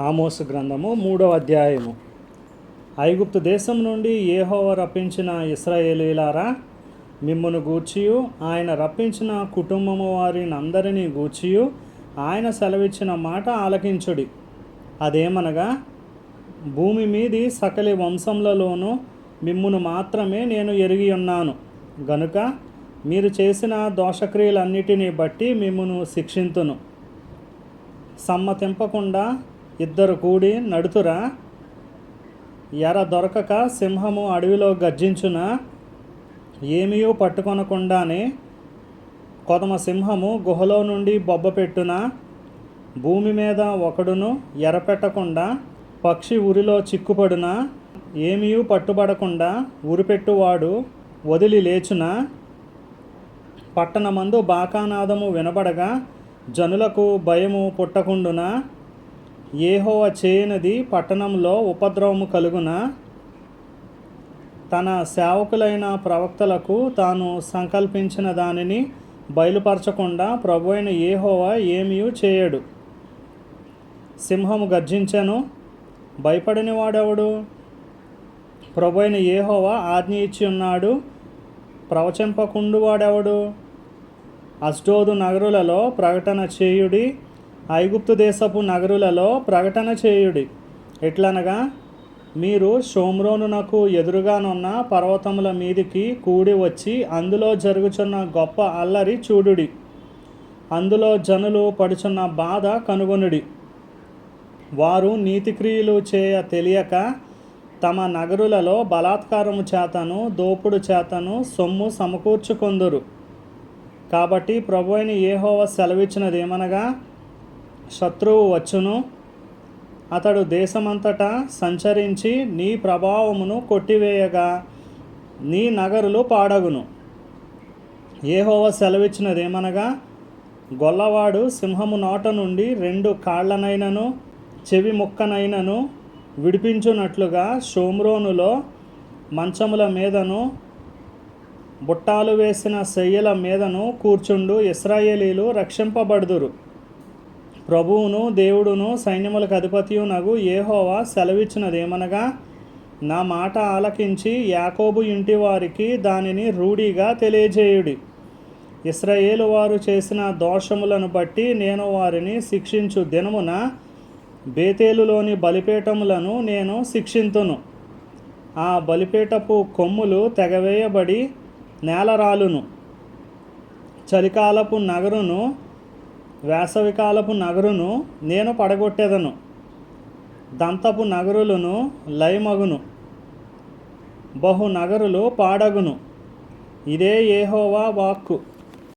ఆమోసు గ్రంథము మూడవ అధ్యాయము. ఐగుప్తు దేశం నుండి ఏహోవ రప్పించిన ఇస్రాయేలీలారా మిమ్మను గూర్చియు ఆయన రప్పించిన కుటుంబము వారిని అందరినీ గూర్చియు ఆయన సెలవిచ్చిన మాట ఆలకించుడి. అదేమనగా భూమి మీది సకలి వంశములలోనూ మిమ్మును మాత్రమే నేను ఎరిగి ఉన్నాను. గనుక మీరు చేసిన దోషక్రియలన్నిటినీ బట్టి మిమ్మును శిక్షింతును. సమ్మతింపకుండా ఇద్దరు కూడి నడుతురా. ఎర దొరకక సింహము అడవిలో గర్జించున. ఏమీయూ పట్టుకొనకుండానే కొదమ సింహము గుహలో నుండి బొబ్బ పెట్టున. భూమి మీద ఒకడును ఎరపెట్టకుండా పక్షి ఉరిలో చిక్కుపడున. ఏమీయూ పట్టుబడకుండా ఉరిపెట్టువాడు వదిలి లేచున. పట్టణమందు బాకానాదము వినబడగా జనులకు భయము పుట్టకుండునా. ఏహోవ చేయనది పట్టణంలో ఉపద్రవము కలుగున? తన సేవకులైన ప్రవక్తలకు తాను సంకల్పించిన దానిని బయలుపరచకుండా ప్రభు అయిన ఏహోవ ఏమీ చేయడు. సింహము గర్జించెను భయపడిన వాడెవడు ప్రభు అయిన ఏహోవా ఆజ్ఞ ఇచ్చి ఉన్నాడు ప్రవచింపకుండు వాడెవడు అస్డోదు నగరులలో ప్రకటన చేయుడి ఐగుప్తు దేశపు నగరులలో ప్రకటన చేయుడి. ఎట్లనగా మీరు షోమ్రోనునకు ఎదురుగానున్న పర్వతముల మీదికి కూడి వచ్చి అందులో జరుగుచున్న గొప్ప అల్లరి చూడుడి. అందులో జనులు పడుచున్న బాధ కనుగొనుడి. వారు నీతిక్రియలు చేయ తెలియక తమ నగరులలో బలాత్కారము చేతను దోపుడు చేతను సొమ్ము సమకూర్చుకొందురు. కాబట్టి ప్రభు అయిన ఏహోవ సెలవిచ్చినది ఏమనగా శత్రువు వచ్చును. అతడు దేశమంతటా సంచరించి నీ ప్రభావమును కొట్టివేయగా నీ నగరులు పాడగును. ఏహోవ సెలవిచ్చినదేమనగా గొల్లవాడు సింహము నోట నుండి రెండు కాళ్ళనైనను చెవి ముక్కనైనను విడిపించునట్లుగా షోమ్రోనులో మంచముల మీదను బుట్టాలు వేసిన శయ్యల మీదను కూర్చుండు ఇస్రాయేలీలు రక్షింపబడుదురు. ప్రభువును దేవుడును సైన్యములకు అధిపతియు నగు ఏహోవా సెలవిచ్చినదేమనగా నా మాట ఆలకించి యాకోబు ఇంటి వారికి దానిని రూఢిగా తెలియజేయుడి. ఇస్రాయేలు వారు చేసిన దోషములను బట్టి నేను వారిని శిక్షించు దినమున బేతేలులోని బలిపీఠములను నేను శిక్షింతును. ఆ బలిపీఠపు కొమ్ములు తెగవేయబడి నేలరాలును. చలికాలపు నగరును వేసవికాలపు నగరును నేను పడగొట్టేదను. దంతపు నగరులను లయమగును. బహు నగరులు పాడగును. ఇదే ఏహోవా వాక్కు.